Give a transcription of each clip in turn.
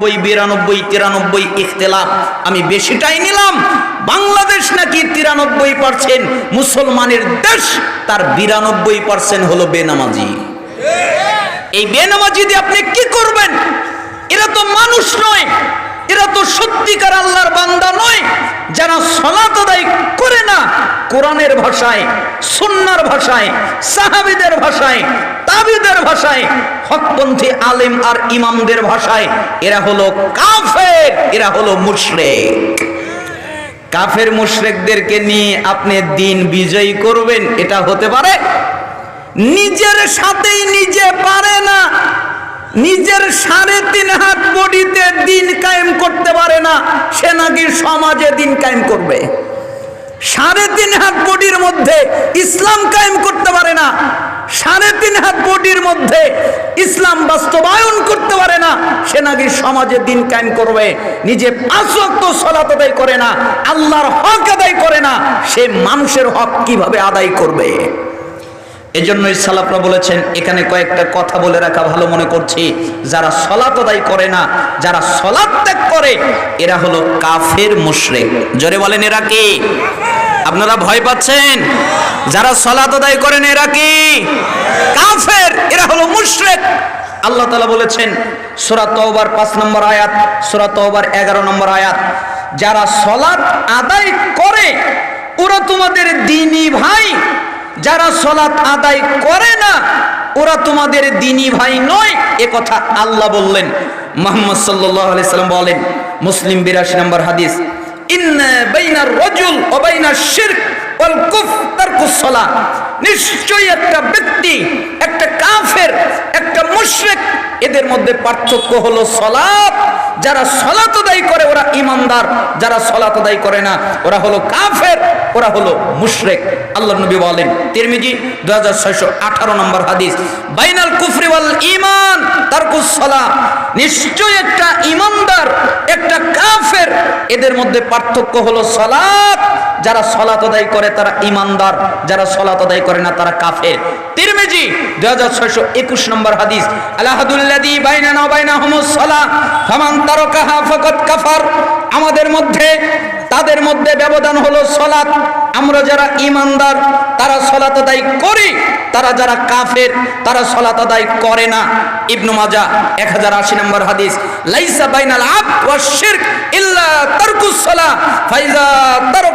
বই বিরানব্বই, তিরানব্বই ইখতলাফ। আমি বেশিটাই নিলাম। বাংলাদেশ নাকি তিরানব্বই পার্সেন্ট? মুসলমানের দেশ তার বিরানব্বই পার্সেন্ট হলো বেনামাজি। এই বেনামাজি দিয়ে আপনি কি করবেন? এরা তো মানুষ নয়। এরা তো সত্যিকার আল্লাহর বান্দা নয়। যারা সলাত করে না, কোরআনের ভাষায়, সুন্নার ভাষায়, সাহাবিদের ভাষায় তাবিদের ভাষায়, হকপন্থী আলেম আর ইমামদের ভাষায়, এরা হলো কাফের, এরা হলো মুশরিক। কাফের মুশরিকদেরকে নিয়ে আপনি দিন বিজয়ী করবেন, এটা হতে পারে। নিজের সাথেই নিজে পারে না, নিজের সাড়ে তিন হাত বডিতে দিন কায়েম করতে পারে না, সে নাকি সমাজে দিন কায়েম করবে। সাড়ে তিন হাত বডির মধ্যে ইসলাম কায়েম করতে পারে না সাড়ে তিন হাত বডির মধ্যে ইসলাম বাস্তবায়ন করতে পারে না, সে নাকি সমাজে দিন কায়েম করবে। নিজে পাঁচ ওয়াক্ত সলাত আদায় করে না, আল্লাহর হক আদায় করে না, সে মানুষের হক কীভাবে আদায় করবে? এজন্যই সালাফরা বলেছেন, এখানে কয়েকটা কথা বলে রাখা ভালো মনে করছি। যারা সলাত আদায় করে না, যারা সলাত ত্যাগ করে, এরা হলো কাফের মুশরিক। জোরে বলেন, এরা কি? আপনারা ভয় পাচ্ছেন? যারা সলাত আদায় করেন, এরা কি? কাফের। এরা হলো মুশরিক। আল্লাহ তাআলা বলেছেন, সূরা তওবার 5 নম্বর আয়াত, সূরা তওবার 11 নম্বর আয়াত, যারা সলাত আদায় করে, ওরা তোমাদের দিনী ভাই। যারা সলাৎ আদায় করে না, ওরা তোমাদের দিনী ভাই নয়। এ কথা আল্লাহ বললেন। মোহাম্মদ সাল্লাল্লাহু আলাইহি সাল্লাম বলেন, মুসলিম 82 নম্বর হাদিস নিশ্চয়ই একটা ব্যক্তি একটা কাফের একটা মুশরিক এদের মধ্যে পার্থক্য হলো সলাৎ যারা সলাত আদায় করে, ওরা ইমানদার। যারা সলাত আদায় করে না, ওরা হলো কাফের, ওরা হলো মুশরিক। আল্লাহ নবী বলেন, তিরমিজি 2618 নম্বর হাদিস, বাইনাল কুফরি ওয়াল ঈমান, তারকুস সালাহ। নিশ্চয় একটা ইমানদার, একটা কাফের, এদের মধ্যে পার্থক্য হলো সালাত। যারা সলাত আদায় করে, তারা ইমানদার। যারা সলাত আদায় করে না, তারা কাফের। তিরমিজি 2621 নম্বর হাদিস, আলাহাদুল্লাযী বাইনানা ওয়া বাইনাহুমুস সালাহ, ফামান তারাকাহা ফাকাদ কাফার, আমাদের মধ্যে, তাদের মধ্যে ব্যবধান হলো সলাত। আমরা যারা ইমানদার তারা সলাত আদায় করি, তারা যারা কাফের, তারা সলাত আদায় করে না। ইবনু মাজা এক হাজার আশি নম্বর হাদিস, লাইসা বাইনাল আব ওয়া শিরক ইল্লা তারকুস সালাহ, ফাইজা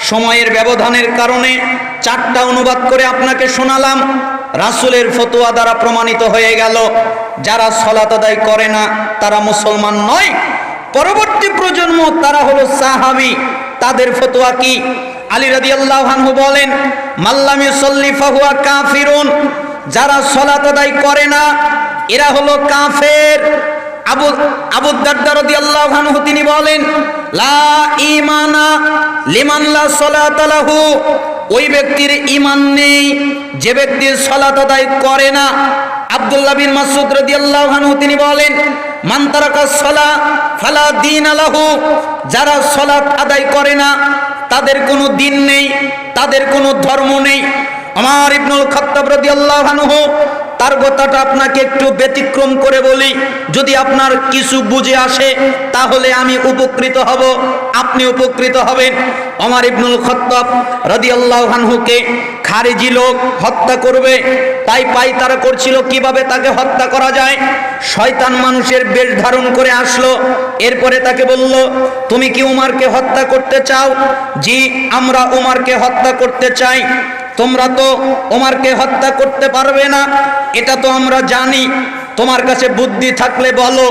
সময়ের ব্যবধানের কারণে চারটা অনুবাদ করে আপনাকে শোনালাম। রাসুলের ফতোয়া দ্বারা প্রমাণিত হয়ে গেল, যারা সলাত আদায় করে না, তারা মুসলমান নয়। পরবর্তী প্রজন্ম, তারা হলো সাহাবি। তাদের ফতোয়া কি? আলী রাদি আল্লাহানহু বলেন মাল্লাম ইউসল্লি ফাহুয়া কাফিরুন। যারা সলাত আদায় করে না, এরা হলো কাফের। আবু আবু দারদা রাদিয়াল্লাহু আনহু তিনি বলেন, লা ঈমানা লিমান লা সালাতা লাহু। ওই ব্যক্তির ঈমান নেই, যে ব্যক্তি সালাত আদায় করে না। আব্দুল্লাহ বিন মাসউদ রাদিয়াল্লাহু আনহু তিনি বলেন, মান তারাকা সালা ফালা দীন লাহু। যারা সালাত আদায় করে না, তাদের কোনো দিন নেই, তাদের কোনো ধর্ম নেই। আমার ইবনুল খাত্তাব রাদিয়াল্লাহু আনহু তার কথাটা আপনাকে একটু ব্যতিক্রম করে বলি। যদি আপনার কিছু বুঝে আসে, তাহলে আমি উপকৃত হব। আপনি উপকৃত হবেন। আমার ইবনুল খত্তাব রাদিয়াল্লাহু আনহুকে খারিজি লোক হত্যা করবে, তাই পাই তারা করছিল কীভাবে তাকে হত্যা করা যায়। শয়তান মানুষের বেশ ধারণ করে আসলো, এরপরে তাকে বলল, তুমি কি উমারকে হত্যা করতে চাও? জি, আমরা উমারকে হত্যা করতে চাই। তোমরা তো ওমারকে হত্যা করতে পারবে না। এটা তো আমরা জানি। তোমার কাছে বুদ্ধি থাকলে বলো।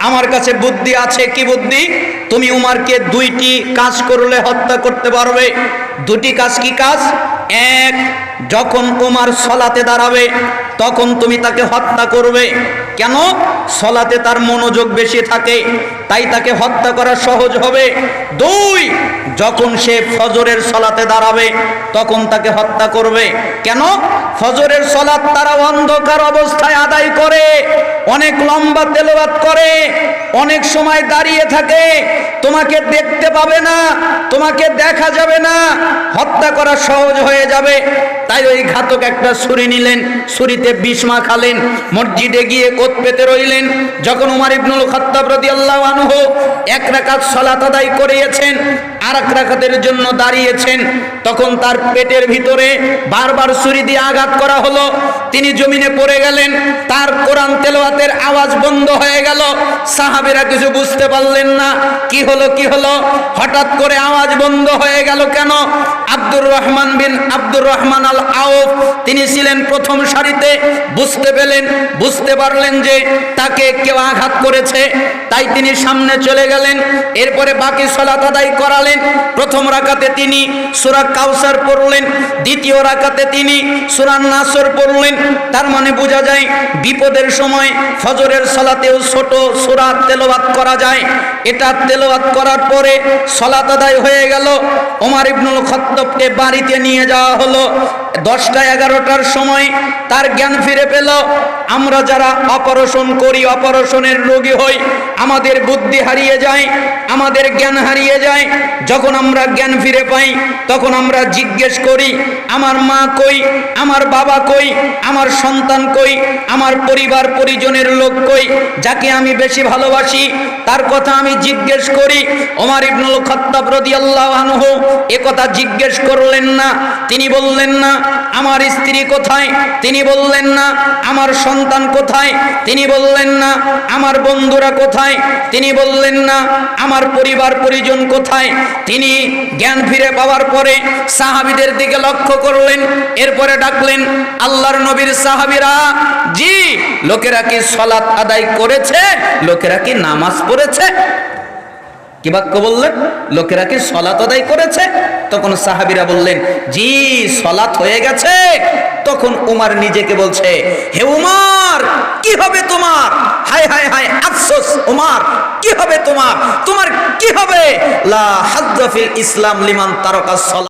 আমার কাছে বুদ্ধি আছে কি বুদ্ধি? তুমি উমারকে দুইটি কাজ করলে হত্যা করতে পারবে। দুটি কাজ কি কাজ? এক, যখন উমার সলাতে দাঁড়াবে, তখন তুমি তাকে হত্যা করবে। কেন? সলাতে তার মনোযোগ বেশি থাকে, তাই তাকে হত্যা করা সহজ হবে। দুই, যখন সে ফজরের সলাতে দাঁড়াবে, তখন তাকে হত্যা করবে। কেন? ফজরের সলাত তারা অন্ধকার অবস্থায় আদায় করে, অনেক লম্বা তেলাওয়াত করে, অনেক সময় দাঁড়িয়ে থাকে, তোমাকে দেখতে পাবে না, তোমাকে দেখা যাবে না, হত্যা করা সহজ হয়ে যাবে। তাই ওই ঘাতক একটা ছুরি নিলেন, ছুরিতে বিষ মাখালেন, মসজিদে গিয়ে কোত পেতে রইলেন। যখন উমার ইবনুল খাত্তাব রাদিয়াল্লাহু আনহু এক রাকাত সালাত আদায় করিয়েছেন আর এক রাকাতের জন্য দাঁড়িয়েছেন, তখন তার পেটের ভিতরে বারবার ছুরি দিয়ে আঘাত করা হলো। তিনি জমিনে পড়ে গেলেন, তার কোরআন তেলাওয়াতের আওয়াজ বন্ধ হয়ে গেল। সাহাবীরা কিছু বুঝতে পারলেন না, কি হলো কি হলো? হঠাৎ করে আওয়াজ বন্ধ হয়ে গেল কেন? আব্দুর রহমান বিন আব্দুর রহমান আল আউফ তিনি ছিলেন প্রথম সারিতে। বুঝতে পেলেন, বুঝতে পারলেন যে তাকে কেউ আঘাত করেছে। তাই তিনি সামনে চলে গেলেন। এরপরে বাকি সলাত আদায় করালেন। প্রথম রাকাতে তিনি সূরা কাউসার পড়লেন। দ্বিতীয় রাকাতে তিনি সূরা নাসর পড়লেন। তার মানে বোঝা যায়, বিপদের সময় ফজরের সলাতেও ছোট সূরা তেলাওয়াত করা যায়। এটা তেলাওয়াত করার পরে সলাত আদায় হয়ে গেল। ওমর ইবনুল খত্তবকে বাড়িতে নিয়ে যাওয়া হলো। দশটা এগারোটার সময় তার জ্ঞান ফিরে পেল। আমরা যারা অপারেশন করি, অপারেশনের রোগী হই, আমাদের বুদ্ধি হারিয়ে যায়, আমাদের জ্ঞান হারিয়ে যায়। যখন আমরা জ্ঞান ফিরে পাই, তখন আমরা জিজ্ঞেস করি, আমার মা কই? আমার বাবা কই? আমার সন্তান কই? আমার পরিবার পরিজনের লোক কই? যাকে আমি বেশি ভালোবাসি? তার কথা আমি জিজ্ঞেস করি। ওমর ইবনুল খাত্তাব রাদিয়াল্লাহু আনহু এ কথা জিজ্ঞেস করলেন না। তিনি বললেন না আমার স্ত্রী কোথায়? তিনি বললেন না। আমার সন্তান কোথায়? তিনি বললেন না। আমার বন্ধুরা কোথায়? তিনি বললেন না। আমার পরিবার পরিজন কোথায়? তিনি জ্ঞান ফিরে পাওয়ার পরে সাহাবীদের দিকে লক্ষ্য করলেন। এরপরে ডাকলেন, আল্লাহর নবীর সাহাবীরা, জি, লোকেরা কি সলাৎ আদায় করেছে? লোকেরা কি নামাজ পড়েছে? কি বাক্য বললেন? লোকেরা কি সলাত আদায় করেছে? তখন সাহাবিরা বললেন, জি সলাত হয়ে গেছে। তখন উমার নিজেকে বলছে, হে উমার, কি হবে তোমার? হায় হায় হায়, আফসোস, উমার, কি হবে তোমার? তোমার কি হবে? লা হাজ্জা ফিল ইসলাম লিমান তারকা